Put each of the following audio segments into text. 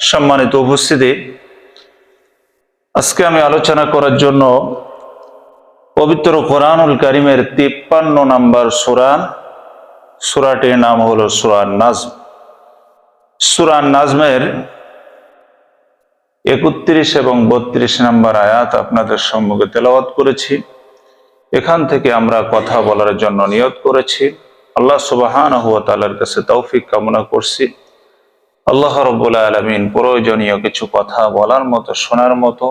সম্মানিত উপস্থিতি। আজকে আমি আলোচনা করার জন্য পবিত্র কোরআনুল কারিমের তিপ্পান্ন নাম্বার সুরান সুরাটির নাম হলো সুরান নাজম। সুরান নাজমের একত্রিশ এবং বত্রিশ নাম্বার আয়াত আপনাদের সম্মুখে তেলাওয়াত করেছি। এখান থেকে আমরা কথা বলার জন্য নিয়ত করেছি। আল্লাহ সুবাহান হুয়া তালার কাছে তৌফিক কামনা করছি। আল্লাহ রব্বুল্লাহ আলমিন প্রয়োজনীয় কিছু কথা বলার মতো, শোনার মতো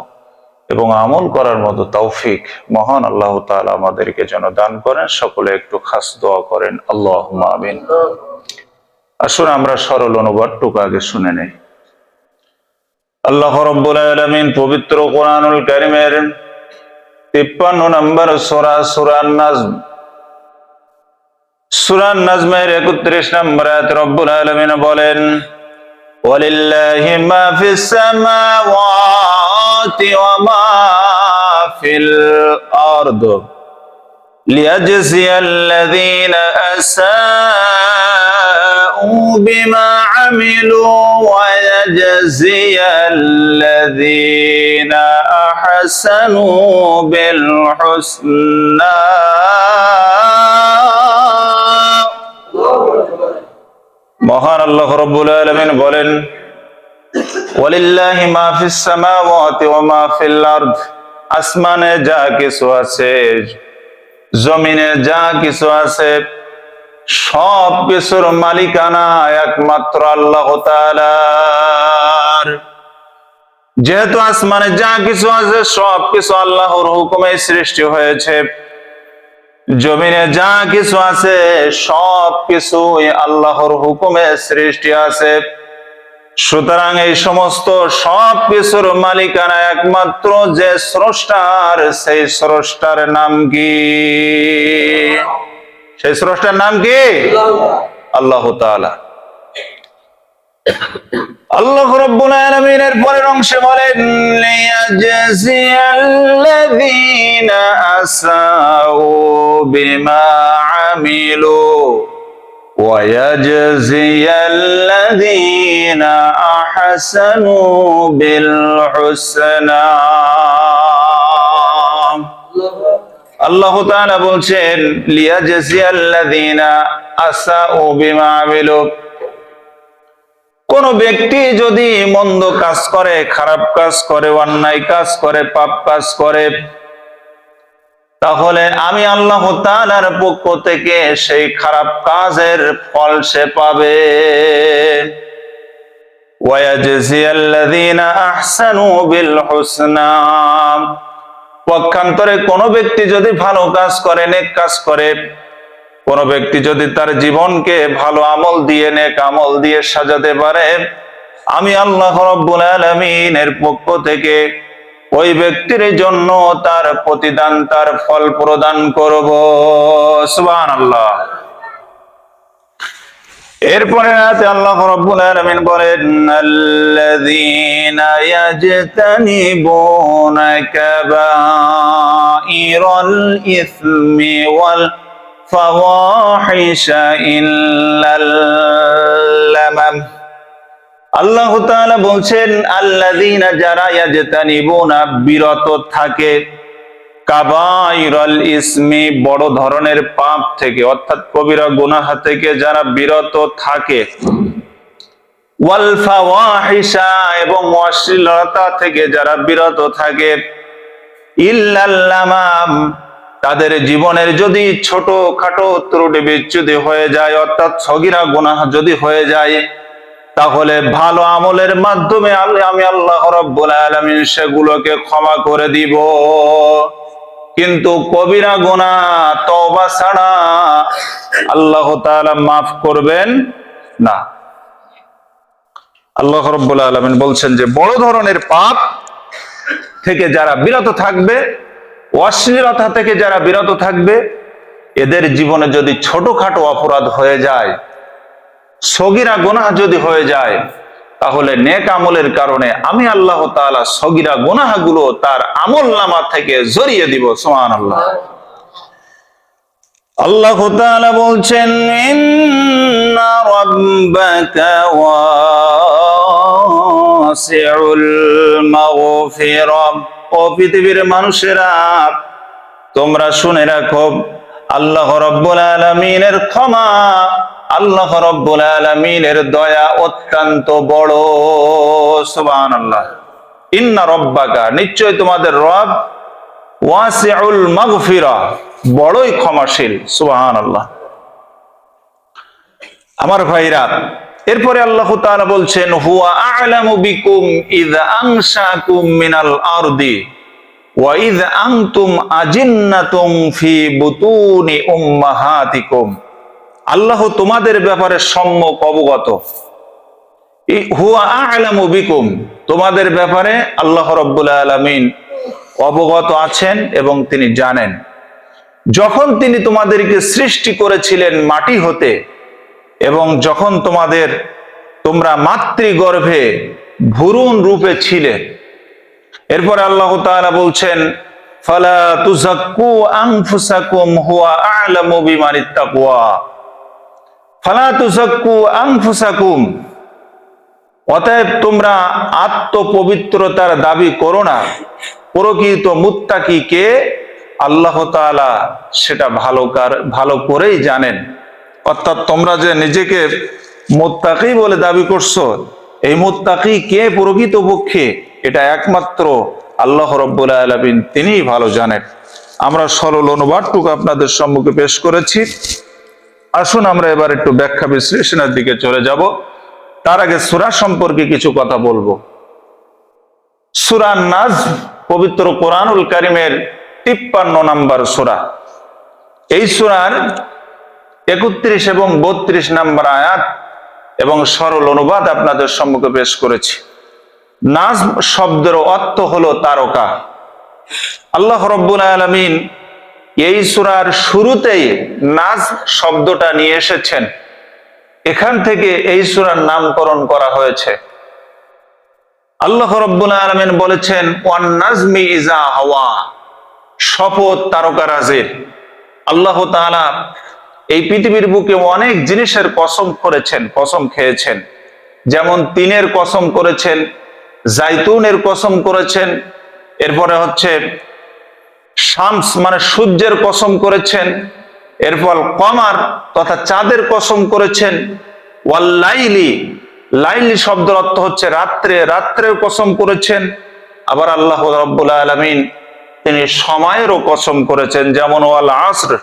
এবং আমল করার মতো তৌফিক মহান আল্লাহ তাআলা আমাদেরকে যেন দান করেন। সকলে একটু খাস দোয়া করেন আল্লাহ আমিন। আসুন আমরা সরল অনুবাদটুকু আগে শুনে নেই। আল্লাহ রব্বুল আলমিন পবিত্র কোরআনুল কারিমের তিপ্পান্ন নম্বর সোরা সুরান নাজম সুরান নাজমের একত্রিশ নম্বর রব্বুল আলমিন বলেন ولله ما في السماوات وما في الأرض ليجزي الذين أساءوا بما عملوا ويجزي الذين أحسنوا بالحسنى. মহান আল্লাহ রব্বুল আলামিন বলেন, ওয়ালিল্লাহি মা ফিস সামাওয়াতি ওয়া মা ফিল আরদ আসমানে যা কিছু আছে, জমিনে যা কিছু আছে, সব কিছুর মালিকানা একমাত্র আল্লাহ তাআলার। যেহেতু আসমানে যা কিছু আছে, সব কিছু আল্লাহর হুকুমে সৃষ্টি হয়েছে। জমিনে যা কিছু আছে সব কিছু আল্লাহর হুকুমে সৃষ্টি আছে। সুতরাং এই সমস্ত সব কিছুর মালিকানা একমাত্র যে স্রষ্টার সেই স্রষ্টার নাম কি? সেই স্রষ্টার নাম কি? আল্লাহ তাআলা। আল্লাহ রব্বুল আলামিনের পরের অংশে বলেন লিয়াজসিয়াল্লাযীনা আসাউ বিমা আমিলু ওয়াজসিয়াল্লাযীনা আহসানু বিল হুসনা। আল্লাহ তাআলা বলছেন লিয়াজসিয়াল্লাযীনা আসাউ বিমা আমিলু কোন ব্যক্তি যদি মন্দ কাজ করে, খারাপ কাজ করে, অন্যায় কাজ করে, পাপ কাজ করে, তাহলে আমি আল্লাহ তাআলার পক্ষ থেকে সেই খারাপ কাজের ফল সে পাবে। পক্ষান্তরে কোন ব্যক্তি যদি ভালো কাজ করে, নেক কাজ করে কোন ব্যক্তি যদি তার জীবনকে ভালো আমল দিয়ে, নেক আমল দিয়ে সাজাতে পারে, আমি আল্লাহ রব্বুল আলামিনের পক্ষ থেকে ওই ব্যক্তির জন্য তার প্রতিদান, তার ফল প্রদান করব। সুবান আল্লাহ এরপরে আয়াতে আল্লাহ রাব্বুল আলামিন বলেন, আল্লাযীনা ইয়াজতানিবুনা ইসমি ওয়াল ফাওয়াহিশা ইল্লাল লামাম আল্লাহ তাআলা বলছেন, আল্লাযীনা যারা ইয়াজতানিবুনা, বিরত থাকে কাবাইরাল ইসমি, বড় ধরনের পাপ থেকে, অর্থাৎ কবিরা গুনাহ থেকে যারা বিরত থাকে, ওয়াল ফাওয়াহিশা, এবং অশ্লীলতা থেকে যারা বিরত থাকে ইল্লাল্লামাম তাদের জীবনের যদি ছোট খাটো ত্রুটি বিচ্যুতি হয়ে যায়, অর্থাৎ সগিরা গুনাহ যদি হয়ে যায়, তাহলে ভালো আমলের মাধ্যমে আমি আল্লাহ রব্বুল আলামিন সেগুলোকে ক্ষমা করে দিব। কিন্তু কবিরা গুণা তবা ছাড়া আল্লাহ তাআলা মাফ করবেন না। আল্লাহ রব্বুল আলামিন বলছেন যে, বড় ধরনের পাপ থেকে যারা বিরত থাকবে অশ্লীলতা থেকে যারা বিরত থাকবে, এদের জীবনে যদি ছোটখাটো অপরাধ হয়ে যায়, সগিরা গোনাহ যদি হয়ে যায়, তাহলে নেক আমলের কারণে আমি আল্লাহ তাআলা সগিরা গুনাহগুলো তার আমল নামা থেকে জড়িয়ে দিব, সুবহানাল্লাহ। আল্লাহ তাআলা বলছেন, ইন্না পৃথিবীর মানুষেরা, তোমরা শুনে রাখো, আল্লাহ রব্বুল আলামিনের ক্ষমা, আল্লাহ রব্বুল আলামিনের দয়া অত্যন্ত বড়। সুবহানাল্লাহ। ইন্না রব্বাকা, নিশ্চয় তোমাদের রব ওয়াসিউল মাগফিরা, বড়ই ক্ষমাশীল। সুবহানাল্লাহ। আমার ভাইরা এরপরে আল্লাহ তাআলা বলছেন, হুয়া আ'লামু বিকুম ইয আনশাকুম মিনাল আরদি ওয়া ইয আনতুম আজিন্নাতুম ফি বুতুনি উম্মাহাতিকুম। আল্লাহ তোমাদের ব্যাপারে সম্যক অবগত। হুয়া আ'লামু বিকুম তোমাদের ব্যাপারে আল্লাহ রাব্বুল আলামিন অবগত আছেন এবং তিনি জানেন। যখন তিনি তোমাদেরকে সৃষ্টি করেছিলেন মাটি হতে এবং যখন তোমাদের তোমরা মাতৃগর্ভে ভুরুন রূপে ছিলে, এরপরে আল্লাহ তাআলা বলছেন, ফালা তুজাক্কু আনফুসাকুম হুয়া আ'লামু বিমানিত তাকওয়া। ফালা তুজাক্কু আনফুসাকুম। অতএব তোমরা আত্মপবিত্রতার দাবি করো না। প্রকৃত মুত্তাকি কে আল্লাহ তাআলা সেটা ভালো কার, ভালো করেই জানেন। অর্থাৎ তোমরা যে নিজেকে মোত্তাকি বলে দাবি করছ, এই মোত্তাকি কে প্রকৃত পক্ষে? এটা একমাত্র আল্লাহ রব্বুল আলমিন তিনিই ভালো জানেন। আমরা সরল অনুবাদটুকু আপনাদের সম্মুখে পেশ করেছি। আসুন আমরা এবার একটু ব্যাখ্যা বিশ্লেষণের দিকে চলে যাব। তার আগে সুরা সম্পর্কে কিছু কথা বলব। সুরা নাজ পবিত্র কোরআনুল কারিমের তিপ্পান্ন নাম্বার সুরা। এই সুরার একত্রিশ এবং বত্রিশ নাম্বার আয়াত এবং সরল অনুবাদ আপনাদের সম্মুখে পেশ করেছি। নাজ শব্দের অর্থ হলো তারকা। আল্লাহ রব্বুল আলমিন এই সুরার শুরুতেই নাজ শব্দটা নিয়ে এসেছেন। এখান থেকে এই সুরার নামকরণ করা হয়েছে। আল্লাহ রব্বুল আলমিন বলেছেন, ওয়ান নাজমি ইজা হাওয়া। শপথ তারকারাজের। আল্লাহ তাআলা এই পৃথিবীর বুকে অনেক জিনিসের কসম করেছেন, কসম খেয়েছেন। যেমন তিনের কসম করেছেন, জাইতুনের কসম করেছেন, এরপরে হচ্ছে শামস মানে সূর্যের কসম করেছেন, এরপর কমার তথা চাঁদের কসম করেছেন, ওয়াল্লাইলি, লাইলি শব্দের অর্থ হচ্ছে রাত্রে, রাত্রের কসম করেছেন, আবার আল্লাহ রব্বুল আলমিন তিনি সময়েরও কসম করেছেন, যেমন ওয়াল আসর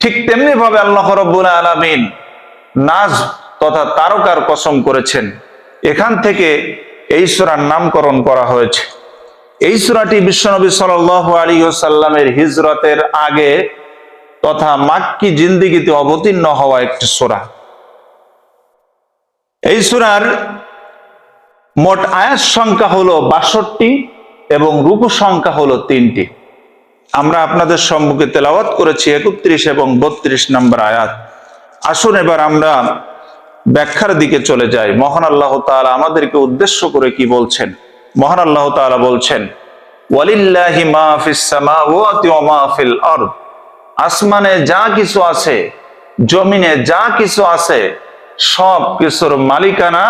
ঠিক তেমনি ভাবে আল্লাহ রব্বুল আলমিন নাজ তথা তারকার কসম করেছেন। এখান থেকে এই সুরার নামকরণ করা হয়েছে। এই সুরাটি বিশ্বনবী সাল আলী সাল্লামের হিজরতের আগে তথা মাক্কি জিন্দিগিতে অবতীর্ণ হওয়া একটি সুরা। এই সুরার মোট আয়াস সংখ্যা হলো বাষট্টি এবং রূপ সংখ্যা হলো তিনটি। আমরা আপনাদের সম্মুখে তেলাওয়াত করেছি একত্রিশ এবং বত্রিশ নম্বর আয়াত। আসুন এবার আমরা ব্যাখ্যার দিকে চলে যাই। মহান আল্লাহ তাআলা আমাদেরকে উদ্দেশ্য করে কি বলছেন? মহান আল্লাহ তাআলা বলছেন, ওয়ালিল্লাহি আসমানে যা কিছু আছে, জমিনে যা কিছু আছে, সব কিছুর মালিকানা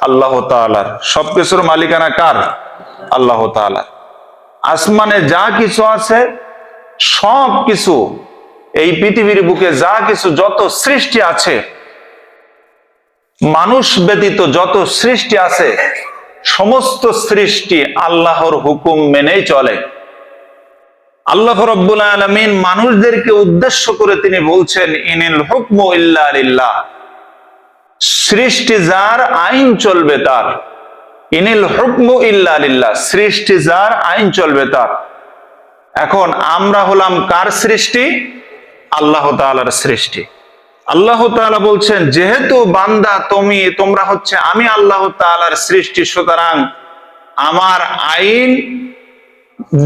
আল্লাহ তাআলার। সব কিছুর মালিকানা কার? আল্লাহ তাআলা আসমানে যা কিছু আছে সব কিছু, এই পৃথিবীর বুকে যা কিছু, যত সৃষ্টি আছে, মানুষ ব্যতীত যত সৃষ্টি আছে, সমস্ত সৃষ্টি আল্লাহর হুকুম মেনেই চলে। আল্লাহ রব্বুল আলমিন মানুষদেরকে উদ্দেশ্য করে তিনি বলছেন, ইনিল হুকম ইল্লাহ সৃষ্টি যার আইন চলবে তার। ইনিল হুকম ইল্লাহ সৃষ্টি যার আইন চলবে তার। এখন আমরা হলাম কার সৃষ্টি? আল্লাহ তালার সৃষ্টি। আল্লাহ তাআলা বলছেন, যেহেতু বান্দা তুমি, তোমরা হচ্ছে আমি আল্লাহ তাআলার সৃষ্টি, সুতরাং আমার আইন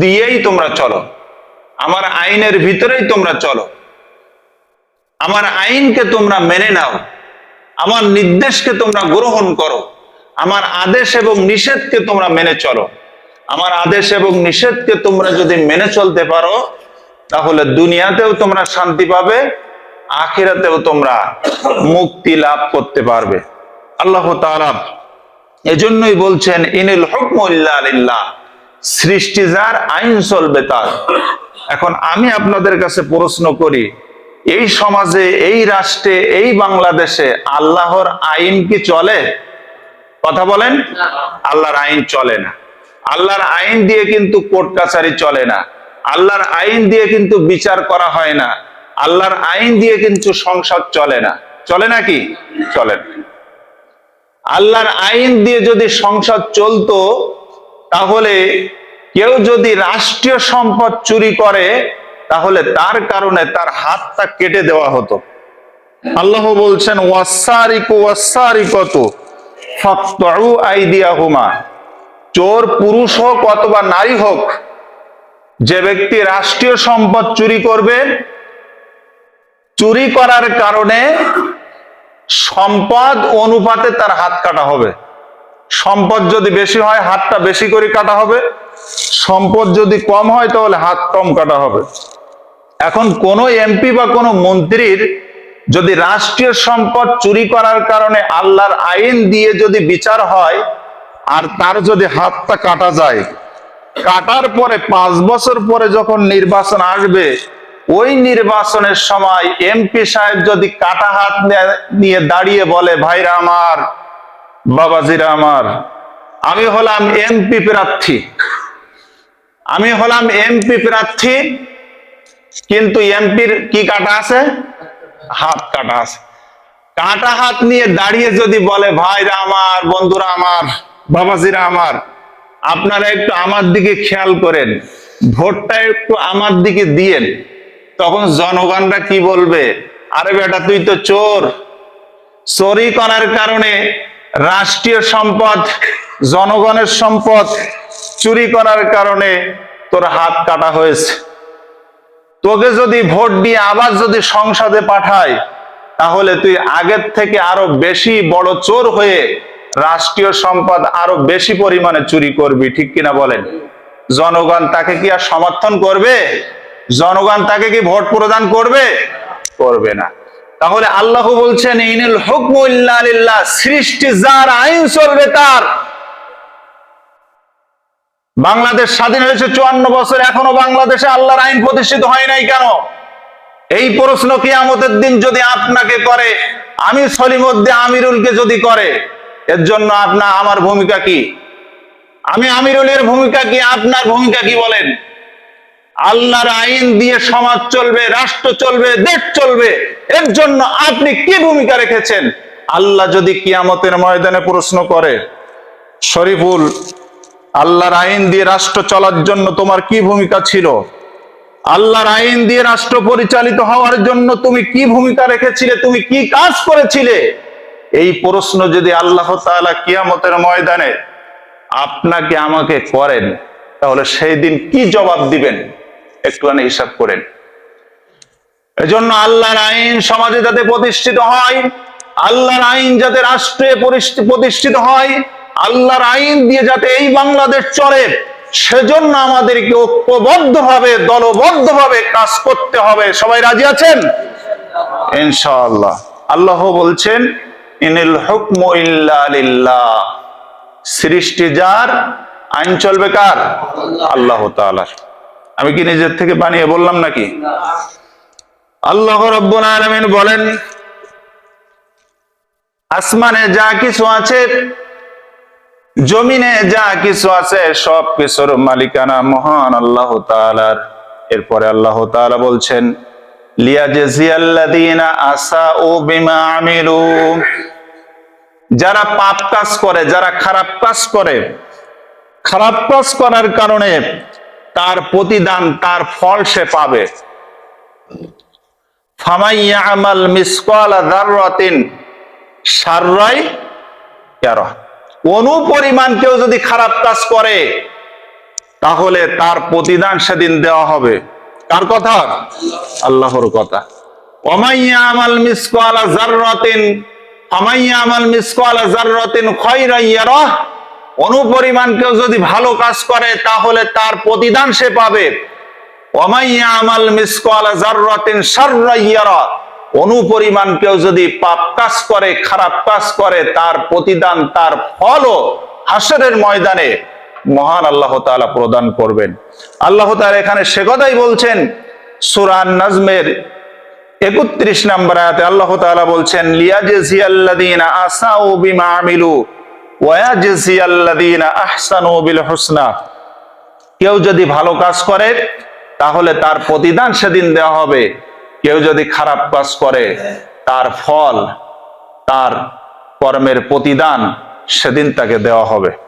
দিয়েই তোমরা চলো। আমার আইনের ভিতরেই তোমরা চলো। আমার আইনকে তোমরা মেনে নাও। আমার নির্দেশকে তোমরা গ্রহণ করো। আমার আদেশ এবং নিষেধকে তোমরা মেনে চলো। আমার আদেশ এবং নিষেধকে তোমরা যদি মেনে চলতে পারো তাহলে দুনিয়াতেও তোমরা শান্তি পাবে আখিরাতেও তোমরা মুক্তি লাভ করতে পারবে। আল্লাহ তাআলা এজন্যই বলছেন ইনিল হুকমুল্লাহ সৃষ্টি যার আইন চলবে তার। এখন আমি আপনাদের কাছে প্রশ্ন করি এই সমাজে এই রাষ্ট্রে এই বাংলাদেশে আল্লাহর আইন কি চলে? কথা বলেন? আল্লাহর আইন চলে না। আল্লাহর আইন দিয়ে কিন্তু কোর্ট কাছারি চলে না। আল্লাহর আইন দিয়ে কিন্তু বিচার করা হয় না। আল্লাহর আইন দিয়ে কিন্তু সংসদ চলে না। চলে নাকি চলে না। আল্লাহর আইন দিয়ে যদি সংসদ চলতো, তাহলে কেউ যদি রাষ্ট্রীয় সম্পদ চুরি করে, তাহলে তার কারণে তার হাতটা কেটে দেওয়া হতো। আল্লাহ বলছেন ওয়াসারিকু ওয়াসারিকতু ফাকতাউ আইদিয়াহুমা। চোর, পুরুষ হোক অথবা নারী হোক, যে ব্যক্তি রাষ্ট্রীয় সম্পদ চুরি করবে, চুরি করার কারণে সম্পদ অনুপাতে তার হাত কাটা হবে। সম্পদ যদি বেশি হয়, হাতটা বেশি করে কাটা হবে। সম্পদ যদি কম হয়, তাহলে হাত কম কাটা হবে। এখন কোন এমপি বা কোনো মন্ত্রীর যদি রাষ্ট্রীয় সম্পদ চুরি করার কারণে আল্লাহর আইন দিয়ে যদি বিচার হয় আর তার যদি হাতটা কাটা যায়, কাটার পরে পাঁচ বছর পরে যখন নির্বাচন আসবে, ওই নির্বাচনের সময় এমপি সাহেব যদি কাটা হাত নিয়ে- দাঁড়িয়ে বলে, ভাইরা আমার, বাবাজিরা আমার, আমি হলাম এমপি প্রার্থী। আমি হলাম এমপি প্রার্থী, কিন্তু এমপির কি কাটা আছে? হাত কাটা আছে। কাটা হাত নিয়ে দাঁড়িয়ে যদি বলে, ভাইরা আমার, বন্ধুরা আমার বাবাজিরা আমার, আপনারা একটু আমার দিকে খেয়াল করেন, ভোটটা একটু আমার দিকে দিয়েন। তখন জনগণরা কি বলবে? আরে বেটা, তুই তো চোর। চোরি করার কারণে রাষ্ট্রীয় সম্পদ, জনগণের সম্পদ চুরি করার কারণে তোর হাত কাটা হয়েছে। তোকে যদি ভোট দিয়ে আবার যদি সংসদে পাঠায়, তাহলে তুই আগের থেকে আরও বেশি বড় চোর হয়ে রাষ্ট্রীয় সম্পদ আরও বেশি পরিমাণে চুরি করবি, ঠিক কিনা বলেন? জনগণ তাকে কি আর সমর্থন করবে? জনগণ তাকে কি ভোট প্রদান করবে? করবে না। তাহলে আল্লাহ বলছেন, ইনিল হুকমুল্লাহ সৃষ্টি যার আইন চলবে তার। বাংলাদেশ স্বাধীন হয়েছে চুয়ান্ন বছর, এখনও বাংলাদেশে আল্লাহর আইন প্রতিষ্ঠিত হয় নাই কেন? এই প্রশ্ন কিয়ামতের দিন যদি আপনাকে করে, আমি সলিমদ্দে আমিরুলকে যদি করে এর জন্য আপনার আমার ভূমিকা কি? আমি আমিরুলের ভূমিকা কি? আপনার ভূমিকা কি বলেন? আল্লাহর আইন দিয়ে সমাজ চলবে, রাষ্ট্র চলবে, দেশ চলবে। এর জন্য আপনি কি ভূমিকা রেখেছেন? আল্লাহ যদি কিয়ামতের ময়দানে প্রশ্ন করে, শরীফুল, আল্লাহর আইন দিয়ে রাষ্ট্র চলার জন্য তোমার কি ভূমিকা ছিল? আল্লাহর আইন দিয়ে রাষ্ট্র পরিচালিত হওয়ার জন্য তুমি কি ভূমিকা রেখেছিলে? তুমি কি কাজ করেছিলে? এই প্রশ্ন যদি আল্লাহ তাআলা কিয়ামতের ময়দানে আপনাকে আমাকে করেন, তাহলে সেই দিন কি জবাব দিবেন? একটুখানি হিসাব করেন। এজন্য আল্লাহর আইন সমাজে যাতে প্রতিষ্ঠিত হয়, আল্লাহর আইন যাতে রাষ্ট্রে প্রতিষ্ঠিত হয়, আল্লাহর আইন দিয়ে যাতে এই বাংলাদেশ চলে, সেজন্য আমাদেরকে ঐক্যবদ্ধ ভাবে দলবদ্ধ ভাবে কাজ করতে হবে। সবাই রাজি আছেন? ইনশাআল্লাহ। আল্লাহ বলছেন ইনিল সৃষ্টি যার, আইন চলবে কার? আল্লাহ তাআলার আমি কি নিজের থেকে বানিয়ে বললাম নাকি? আল্লাহ রব্বুল আলামিন বলেন, আসমানে যা কিছু আছে, জমিনে যা কিছু আছে সব কিছুর মালিকানা মহান আল্লাহ তাআলার। এরপরে আল্লাহ তাআলা বলছেন যারা পাপ কাজ করে, যারা খারাপ কাজ করে, খারাপ কাজ করার কারণে তার প্রতিদান, তার ফল সে পাবে। ফামাইয়া আমাল মিসকালা যাররাতিন সাররাই ইয়ারা। অনু পরিমাণ কেউ যদি খারাপ কাজ করে, তাহলে তার প্রতিদান সেদিন দেওয়া হবে। কার কথা? আল্লাহর কথা। অনুপরিমাণ কেউ যদি ভালো কাজ করে, তাহলে তার প্রতিদান সে পাবে। আমাল অনুপরিমাণ কেউ যদি পাপ কাজ করে, খারাপ কাজ করে, তার প্রতিদান, তার ফলও হাসরের ময়দানে মহান আল্লাহ তাআলা প্রদান করবেন। আল্লাহ তাআলা এখানে সে কথাই বলছেন সুরান নাজমের একত্রিশ নম্বর আয়াতে আল্লাহ তাআলা বলছেন কেউ যদি ভালো কাজ করে, তাহলে তার প্রতিদান সেদিন দেওয়া হবে। কেউ যদি খারাপ কাজ করে, তার ফল, তার কর্মের প্রতিদান সেদিন তাকে দেওয়া হবে।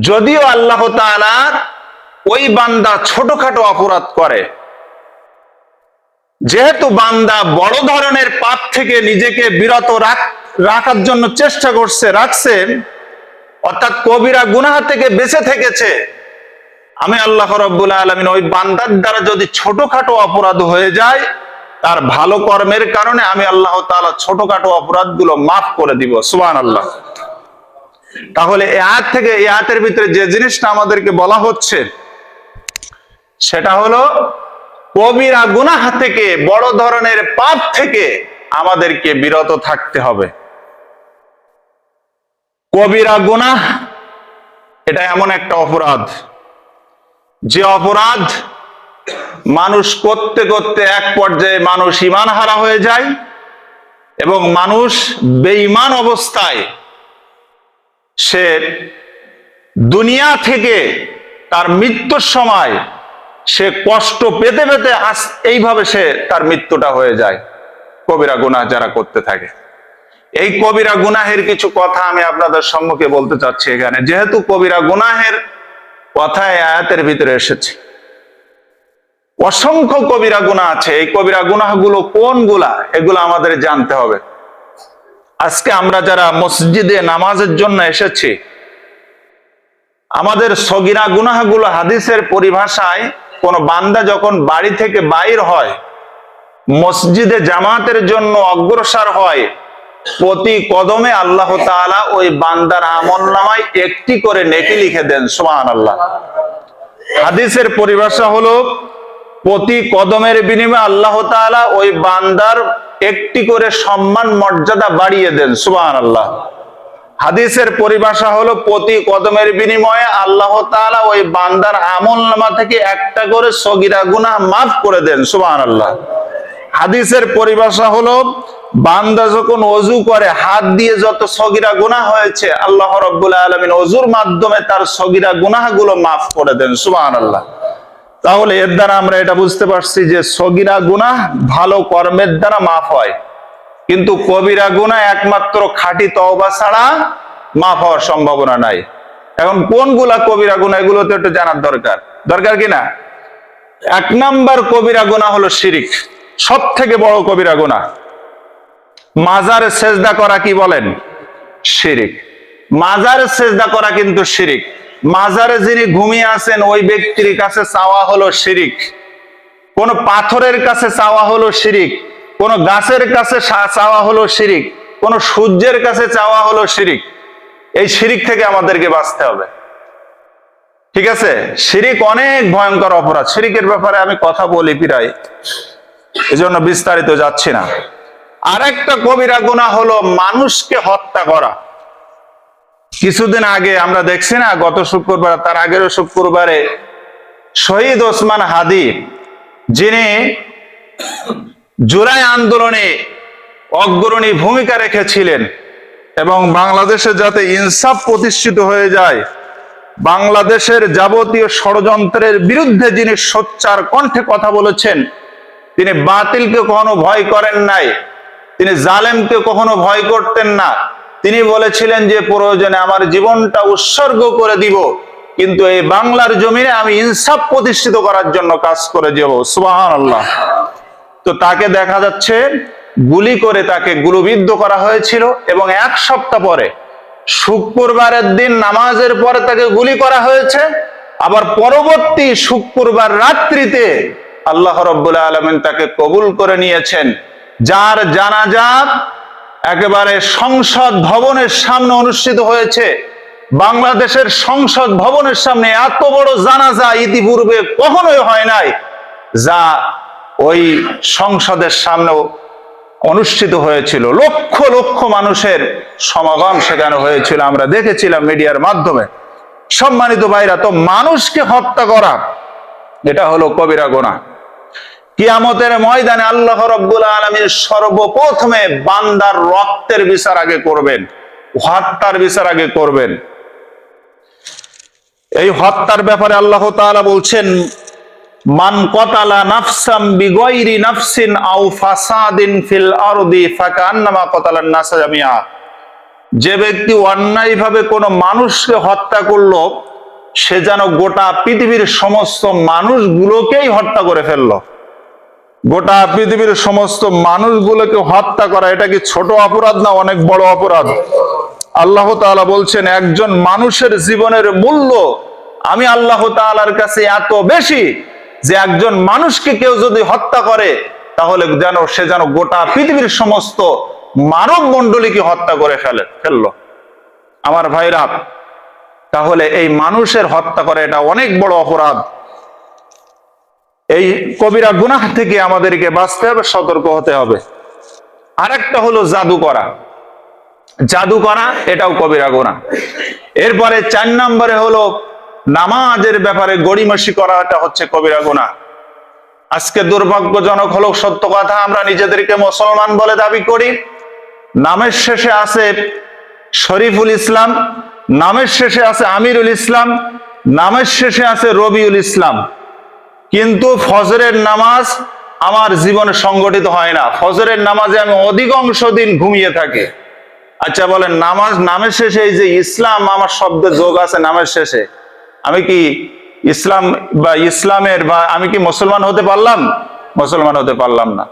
যদিও আল্লাহ ওই বান্দা ছোটখাটো অপরাধ করে, যেহেতু বান্দা বড় ধরনের পাপ থেকে নিজেকে বিরত রাখ- রাখার জন্য চেষ্টা করছে, রাখছে, অর্থাৎ কবিরা গুনাহ থেকে বেঁচে থেকেছে, আমি আল্লাহ রব্বুল আলমিন ওই বান্দার দ্বারা যদি ছোটখাটো অপরাধ হয়ে যায়, তার ভালো কর্মের কারণে আমি আল্লাহ তাআলা ছোটখাটো অপরাধগুলো মাফ করে দিব সুবহান আল্লাহ তাহলে এ আয়াত থেকে এই আয়াতের ভিতরে যে জিনিসটা আমাদেরকে বলা হচ্ছে, সেটা হলো কবিরা গুনাহ থেকে, বড় ধরনের পাপ থেকে আমাদেরকে বিরত থাকতে হবে। কবিরা গুনাহ, এটা এমন একটা অপরাধ। যে অপরাধ মানুষ করতে করতে এক পর্যায়ে মানুষ ইমান হারা হয়ে যায় এবং মানুষ বেঈমান অবস্থায় সে দুনিয়া থেকে তার মৃত্যুর সময় সে কষ্ট পেতে পেতে আস- এইভাবে সে তার মৃত্যুটা হয়ে যায়। কবিরা গুনাহ যারা করতে থাকে। এই কবিরা গুনাহের কিছু কথা আমি আপনাদের সম্মুখে বলতে চাচ্ছি এখানে। যেহেতু কবিরা গুনাহের কথা আয়াতের ভিতরে এসেছে। অসংখ্য কবিরা গুনাহ আছে। এই কবিরা গুনাহগুলো কোনগুলা? এগুলো আমাদের জানতে হবে। আজকে আমরা যারা মসজিদে নামাজের জন্য এসেছি, আমাদের সগিরা গুনাহগুলো হাদিসের পরিভাষায় কোন বান্দা যখন বাড়ি থেকে বাইর হয়, মসজিদে জামাতের জন্য অগ্রসর হয়, প্রতি কদমে আল্লাহ তাআলা ওই বান্দার আমল নামায় একটি করে নেকি লিখে দেন সোহান আল্লাহ হাদিসের পরিভাষা হলো, প্রতি কদমের বিনিময়ে আল্লাহ তাআলা ওই বান্দার একটি করে সম্মান মর্যাদা বাড়িয়ে দেন সুবহান আল্লাহ হাদিসের পরিভাষা হলো প্রতি কদমের বিনিময়ে আল্লাহ তাআলা ওই বান্দার আমল নামা থেকে একটা করে সগিরা গুনাহ মাফ করে দেন সুবহান আল্লাহ হাদিসের পরিভাষা হলো, বান্দা যখন অজু করে, হাত দিয়ে যত সগিরা গুনাহ হয়েছে, আল্লাহ রব্বুল আলমিন অজুর মাধ্যমে তার সগিরা গুনাহগুলো মাফ করে দেন সুবহান আল্লাহ তাহলে এর দ্বারা আমরা এটা বুঝতে পারছি যে সগিরা গুনাহ ভালো কর্মের দ্বারা মাফ হয়। কিন্তু কবিরা গুনাহ একমাত্র খাঁটি তওবা ছাড়া মাফ হওয়ার সম্ভাবনা নাই। এখন কোনগুলা কবিরা গুনাহ এগুলো তো একটু জানার দরকার। দরকার কি না? এক নাম্বার কবিরা গুনাহ হলো শিরিক। সব থেকে বড় কবিরা গুনাহ মাজারে সেজদা করা কি বলেন? শিরিক। মাজারে সেজদা করা কিন্তু শিরিক। মাজারে যিনি ঘুমিয়ে আছেন, ওই ব্যক্তির কাছে চাওয়া হলো শিরিক। কোন পাথরের কাছে চাওয়া হলো শিরিক, কোন গাছের কাছে চাওয়া হলো শিরিক, কোন সূর্যের কাছে চাওয়া হলো শিরিক। এই শিরিক থেকে আমাদেরকে বাঁচতে হবে। ঠিক আছে? শিরিক অনেক ভয়ঙ্কর অপরাধ। শিরিকের ব্যাপারে আমি কথা বলি প্রায়। এজন্য বিস্তারিত যাচ্ছি না। আরেকটা কবিরা গুনাহ হলো মানুষকে হত্যা করা। কিছুদিন আগে আমরা দেখছি না, গত শুক্রবার, তার আগেরও শুক্রবারে শহীদ ওসমান হাদি, যিনি জুলাই আন্দোলনে অগ্রণী ভূমিকা রেখেছিলেন এবং বাংলাদেশে যাতে ইনসাফ প্রতিষ্ঠিত হয়ে যায়, বাংলাদেশের যাবতীয় ষড়যন্ত্রের বিরুদ্ধে যিনি সোচ্চার কণ্ঠে কথা বলেছেন, তিনি বাতিলকে কখনো ভয় করেন নাই, তিনি জালেমকে কখনো ভয় করতেন না। তিনি বলেছিলেন যে, প্রয়োজনে আমার জীবনটা উৎসর্গ করে দিব, কিন্তু এই বাংলার জমিনে আমি ইনসাফ প্রতিষ্ঠিত করার জন্য কাজ করে যাব। সুবাহান আল্লাহ তো তাকে দেখা যাচ্ছে, গুলি করে তাকে গুলবিদ্ধ করা হয়েছিল এবং এক সপ্তাহ পরে, শুক্রবারের দিন নামাজের পরে তাকে গুলি করা হয়েছে। আবার পরবর্তী শুক্রবার রাত্রিতে আল্লাহ রব্বুল আলমিন তাকে কবুল করে নিয়েছেন। যার জানাজা একেবারে সংসদ ভবনের সামনে অনুষ্ঠিত হয়েছে। বাংলাদেশের সংসদ ভবনের সামনে এত বড় জানাজা ইতিপূর্বে কখনোই হয় নাই, যা ওই সংসদের সামনেও অনুষ্ঠিত হয়েছিল। লক্ষ লক্ষ মানুষের সমাগম সেখানে হয়েছিল। আমরা দেখেছিলাম মিডিয়ার মাধ্যমে। সম্মানিত ভাইরা, তো মানুষকে হত্যা করা, এটা হলো কবিরা গোনা। কিয়ামতের ময়দানে আল্লাহ রব্বুল আলমীর সর্বপ্রথমে বান্দার রক্তের বিচার আগে করবেন, হত্যার বিচার আগে করবেন। এই হত্যার ব্যাপারে আল্লাহ তাআলা বলছেন, মান কতালা নাফসাম বিগয়রি নাফসিন আও ফাসাদিন ফিল আরদি ফাকান্নামা কতালান নাসা জামিয়া যে ব্যক্তি অন্যায়ভাবে কোনো মানুষকে হত্যা করল, সে যেন গোটা পৃথিবীর সমস্ত মানুষগুলোকেই হত্যা করে ফেলল। গোটা পৃথিবীর সমস্ত মানুষগুলোকে হত্যা করা, এটা কি ছোট অপরাধ না অনেক বড় অপরাধ? আল্লাহ তাআলা বলছেন, একজন মানুষের জীবনের মূল্য আমি আল্লাহ তাআলার কাছে এত বেশি যে একজন মানুষকে কেউ যদি হত্যা করে, তাহলে যেন সে যেন গোটা পৃথিবীর সমস্ত মানব মণ্ডলীকে হত্যা করে ফেলে, ফেলল। আমার ভাইরা, তাহলে এই মানুষের হত্যা করে এটা অনেক বড় অপরাধ। এই কবিরা গুনাহ থেকে আমাদেরকে বাঁচতে হবে, সতর্ক হতে হবে। আরেকটা হলো জাদু করা জাদু করা এটাও কবিরা গুনাহ। এরপরে চার নম্বরে হলো নামাজের ব্যাপারে গড়িমসি করাটা হচ্ছে কবিরা গুনাহ। আজকে দুর্ভাগ্যজনক হলো, সত্য কথা, আমরা নিজেদেরকে মুসলমান বলে দাবি করি। নামের শেষে আছে শরীফুল ইসলাম, নামের শেষে আছে আমিরুল ইসলাম, নামের শেষে আছে রবিউল ইসলাম। কিন্তু ফজরের নামাজ আমার জীবনে সংগঠিত হয় না। ফজরের নামাজে আমি অধিকাংশ দিন ঘুমিয়ে থাকি। আচ্ছা বলেন, নামাজ নামের শেষে এই যে ইসলাম আমার শব্দে যোগ আছে নামের শেষে, আমি কি ইসলাম বা ইসলামের বা আমি কি মুসলমান হতে পারলাম? মুসলমান হতে পারলাম না।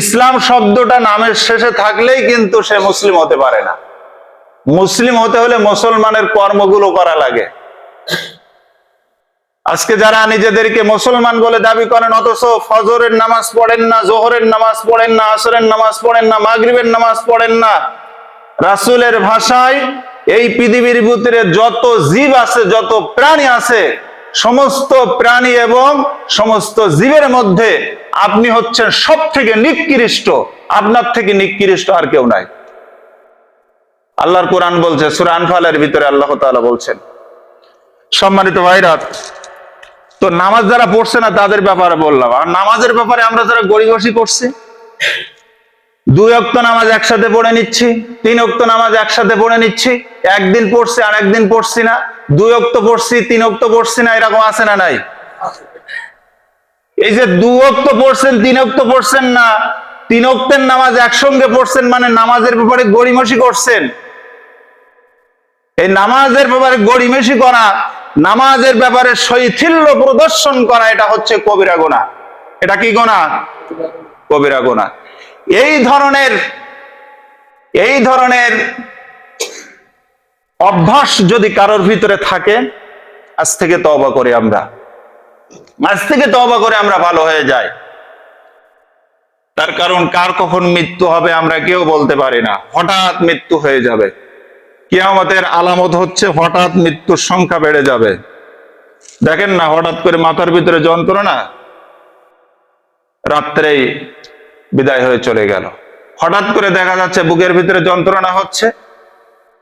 ইসলাম শব্দটা নামের শেষে থাকলেই কিন্তু সে মুসলিম হতে পারে না। মুসলিম হতে হলে মুসলমানের কর্মগুলো করা লাগে। আজকে যারা নিজেদেরকে মুসলমান বলে দাবি করেন, অথচ ফজরের নামাজ পড়েন না, জোহরের নামাজ পড়েন না, আসরের নামাজ পড়েন না, মাগরিবের নামাজ পড়েন না, রাসুলের ভাষায় এই পৃথিবীর ভিতরে যত জীব আছে, যত প্রাণী আছে, সমস্ত প্রাণী এবং সমস্ত জীবের মধ্যে আপনি হচ্ছেন সব থেকে নিকৃষ্ট। আপনার থেকে নিকৃষ্ট আর কেউ নাই। আল্লাহর কোরআন বলছে সুরান ফালের ভিতরে আল্লাহ তাআলা বলছেন। সম্মানিত ভাইরাত তো নামাজ যারা পড়ছে না, তাদের ব্যাপারে বললাম। আর নামাজের ব্যাপারে আমরা যারা গড়িগসি করছি, দুই অক্ত নামাজ একসাথে পড়ে নিচ্ছি, তিন অক্ত নামাজ একসাথে পড়ে নিচ্ছি, একদিন পড়ছি আর একদিন পড়ছি না, দুই অক্ত পড়ছি, তিন অক্ত পড়ছি না, এরকম আছে না নাই? এই যে দু অক্ত পড়ছেন, তিন অক্ত পড়ছেন না, তিন অক্তের নামাজ একসঙ্গে পড়ছেন মানে নামাজের ব্যাপারে গড়িমসি করছেন। এই নামাজের ব্যাপারে গড়িমেশি করা নামাজের ব্যাপারে শৈথিল্য প্রদর্শন করা, এটা হচ্ছে কবিরা গোনা। এটা কি গোনা? কবিরা গোনা। এই ধরনের এই ধরনের অভ্যাস যদি কারোর ভিতরে থাকে, আজ থেকে তবা করে আমরা। আজ থেকে তবা করে আমরা ভালো হয়ে যাই। তার কারণ, কার কখন মৃত্যু হবে আমরা কেউ বলতে পারি না। হঠাৎ মৃত্যু হয়ে যাবে। কিয়ামতের আলামত হচ্ছে হঠাৎ মৃত্যুর সংখ্যা বেড়ে যাবে। দেখেন না, হঠাৎ করে মাথার ভিতরে যন্ত্রণা, রাত্রেই বিদায় হয়ে চলে গেল। হঠাৎ করে দেখা যাচ্ছে বুকের ভিতরে যন্ত্রণা হচ্ছে,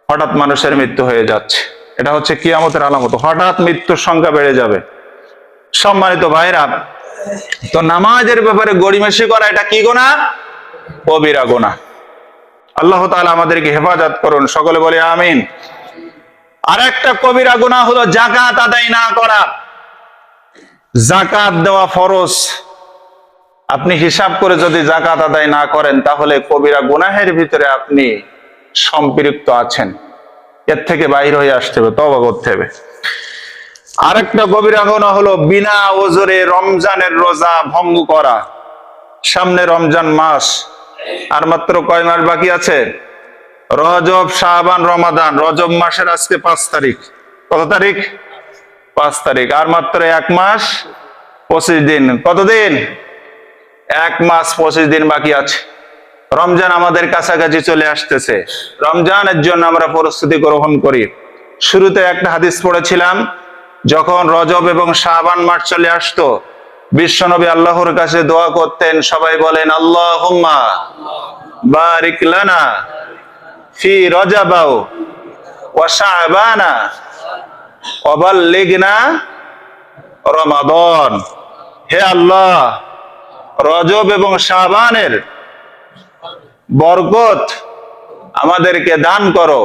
হঠাৎ মানুষের মৃত্যু হয়ে যাচ্ছে। এটা হচ্ছে কিয়ামতের আলামত, হঠাৎ মৃত্যুর সংখ্যা বেড়ে যাবে। সম্মানিত ভাইরা, তো নামাজের ব্যাপারে গড়িমেশি করা এটা কি গোনা? কবিরা গোনা। আল্লাহ তাআলা আমাদেরকে হেফাজত করুন। সকলে বলে আমিন। আর একটা কবিরা গুনাহ হলো জাকাত আদায় না করা। জাকাত দেওয়া ফরজ। আপনি হিসাব করে যদি জাকাত আদায় না করেন, তাহলে কবিরা গুনাহের ভিতরে আপনি সম্পৃক্ত আছেন। এর থেকে বাইর হয়ে আসতে হবে তবা করতে হবে। আরেকটা কবিরা গুনাহ হলো বিনা ওজরে রমজানের রোজা ভঙ্গ করা। সামনে রমজান মাস আর মাত্র কয় মাস বাকি আছে? রজব শাহবান রমাদান। রজব মাসের আজকে পাঁচ তারিখ। কত তারিখ? পাঁচ তারিখ। আর মাত্র এক মাস, পঁচিশ দিন। কতদিন এক মাস, পঁচিশ দিন বাকি আছে। রমজান আমাদের কাছাকাছি চলে আসতেছে। রমজানের জন্য আমরা প্রস্তুতি গ্রহণ করি। শুরুতে একটা হাদিস পড়েছিলাম, যখন রজব এবং শাহবান মাস চলে আসতো বিশ্বনবী আল্লাহর কাছে দোয়া করতেন, সবাই বলেন আল্লাহ বারিক লানা ফি রজাবাও ওয়া অবাল্লিগনা রমাদন। হে আল্লাহ, রজব এবং শাবানের বরকত আমাদেরকে দান করো।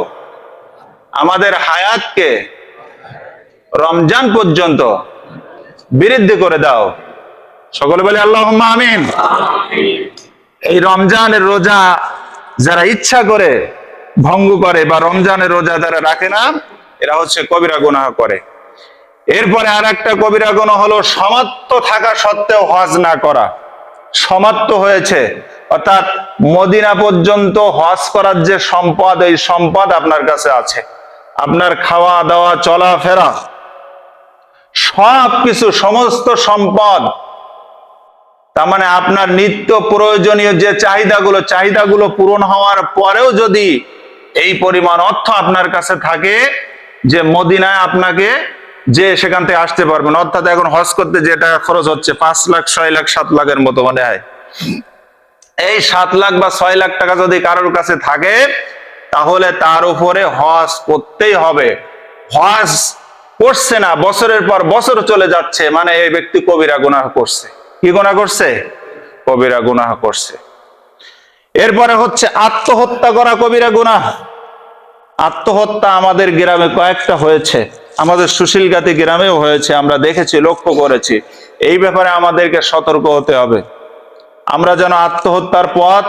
আমাদের হায়াতকে রমজান পর্যন্ত বৃদ্ধি করে দাও। সকলে বলে আল্লাহ আমিন। এই রমজানের রোজা যারা ইচ্ছা করে ভঙ্গ করে বা রমজানের রোজা যারা রাখে না, এরা হচ্ছে কবিরা গুনাহ করে। এরপরে আর একটা কবিরা গুনাহ হলো সমাপ্ত থাকা সত্ত্বেও হজ না করা। সমাপ্ত হয়েছে, অর্থাৎ মদিনা পর্যন্ত হজ করার যে সম্পদ, এই সম্পদ আপনার কাছে আছে। আপনার খাওয়া, দাওয়া, চলাফেরা সব কিছু সমস্ত সম্পদ তার মানে আপনার নিত্য প্রয়োজনীয় যে চাহিদাগুলো চাহিদাগুলো পূরণ হওয়ার পরেও যদি এই পরিমাণ অর্থ আপনার কাছে থাকে যে মদিনায় আপনাকে যে সেখান থেকে আসতে পারবেন, অর্থাৎ এখন হজ করতে যে টাকা খরচ হচ্ছে, পাঁচ লাখ, ছয় লাখ, সাত লাখের মতো মনে হয়। এই সাত লাখ বা ছয় লাখ টাকা যদি কারোর কাছে থাকে, তাহলে তার উপরে হজ করতেই হবে। হজ করছে না, বছরের পর বছর চলে যাচ্ছে মানে এই ব্যক্তি কবিরা গুনাহ করছে। কি গোনা করছে? কবিরা গুনাহ করছে। এরপরে হচ্ছে আত্মহত্যা করা কবিরা গুনাহ। আত্মহত্যা আমাদের গ্রামে কয়েকটা হয়েছে। আমাদের সুশীলগাতি গ্রামেও হয়েছে, আমরা দেখেছি, লক্ষ্য করেছি। এই ব্যাপারে আমাদেরকে সতর্ক হতে হবে। আমরা যেন আত্মহত্যার পথ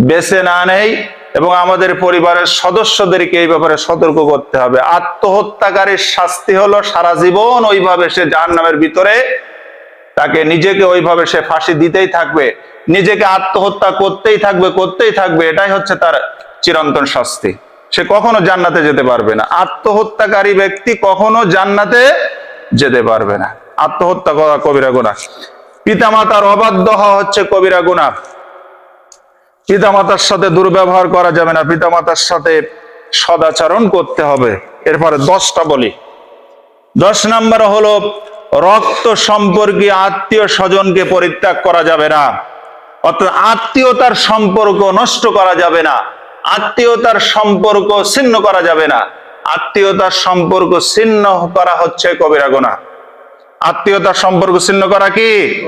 বেছে না নেই এবং আমাদের পরিবারের সদস্যদেরকে এই ব্যাপারে সতর্ক করতে হবে। আত্মহত্যাকারীর শাস্তি হলো সারা জীবন ওইভাবে সে জাহান নামের ভিতরে তাকে নিজেকে ওইভাবে সে ফাঁসি দিতেই থাকবে, নিজেকে আত্মহত্যা করতেই থাকবে করতেই থাকবে, এটাই হচ্ছে তার চিরন্তন শাস্তি। সে কখনো জান্নাতে যেতে পারবে না। আত্মহত্যাকারী ব্যক্তি কখনো জান্নাতে যেতে পারবে না। আত্মহত্যা করা কবিরা গুণা পিতামাতার অবাধ্য হওয়া হচ্ছে কবিরা গুণা পিতামাতার সাথে দুর্ব্যবহার করা যাবে না। পিতামাতার সাথে সদাচরণ করতে হবে। এরপরে দশটা বলি। দশ নম্বর হলো রক্ত সম্পর্কে আত্মীয় স্বজনকে পরিত্যাগ করা যাবে না। অর্থাৎ আত্মীয়তার সম্পর্ক নষ্ট করা যাবে না। আত্মীয়তার সম্পর্ক ছিন্ন করা যাবে না। আত্মীয়তার সম্পর্ক ছিন্ন করা হচ্ছে কবিরা গোনা। আত্মীয়তার সম্পর্ক ছিন্ন করা কি?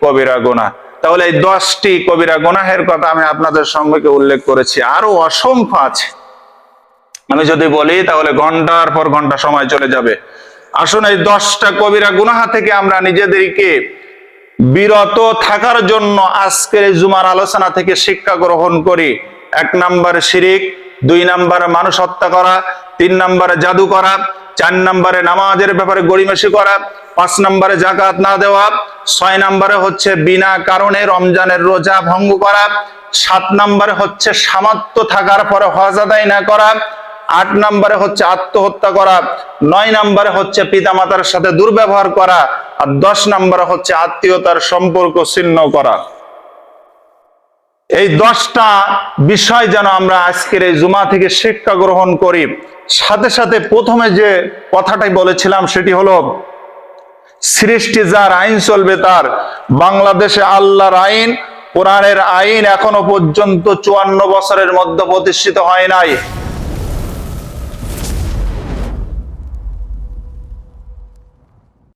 কবিরা গোনা। তাহলে এই দশটি কবিরা গোনাহের কথা আমি আপনাদের সম্মুখে উল্লেখ করেছি। আরও অসংখ্য আছে। আমি যদি বলি, তাহলে ঘণ্টার পর ঘণ্টা সময় চলে যাবে। আসুন এই দশটা কবিরা গুনাহা থেকে আমরা নিজেদেরকে বিরত থাকার জন্য আজকের জুমার আলোচনা থেকে শিক্ষা গ্রহণ করি। এক নম্বরে শিরিক, দুই নম্বরে মানুষ হত্যা করা, তিন নম্বরে জাদু করা, চার নাম্বারে নামাজের ব্যাপারে গড়িমেশি করা, পাঁচ নম্বরে জাকাত না দেওয়া, ছয় নম্বরে হচ্ছে বিনা কারণে রমজানের রোজা ভঙ্গ করা, সাত নম্বরে হচ্ছে সামর্থ্য থাকার পরে হজ আদায় না করা আট নম্বরে হচ্ছে আত্মহত্যা করা, নয় নম্বরে হচ্ছে পিতামাতার সাথে দুর্ব্যবহার করা, আর দশ নম্বরে হচ্ছে আত্মীয়তার সম্পর্ক ছিন্ন করা। এই দশটা বিষয় যেন আমরা আজকের এই জুমা থেকে শিক্ষা গ্রহণ করি। সাথে সাথে প্রথমে যে কথাটাই বলেছিলাম সেটি হলো, সৃষ্টি যার আইন চলবে তার। বাংলাদেশে আল্লাহর আইন, কোরআনের আইন এখনও পর্যন্ত চুয়ান্ন বছরের মধ্যে প্রতিষ্ঠিত হয় নাই।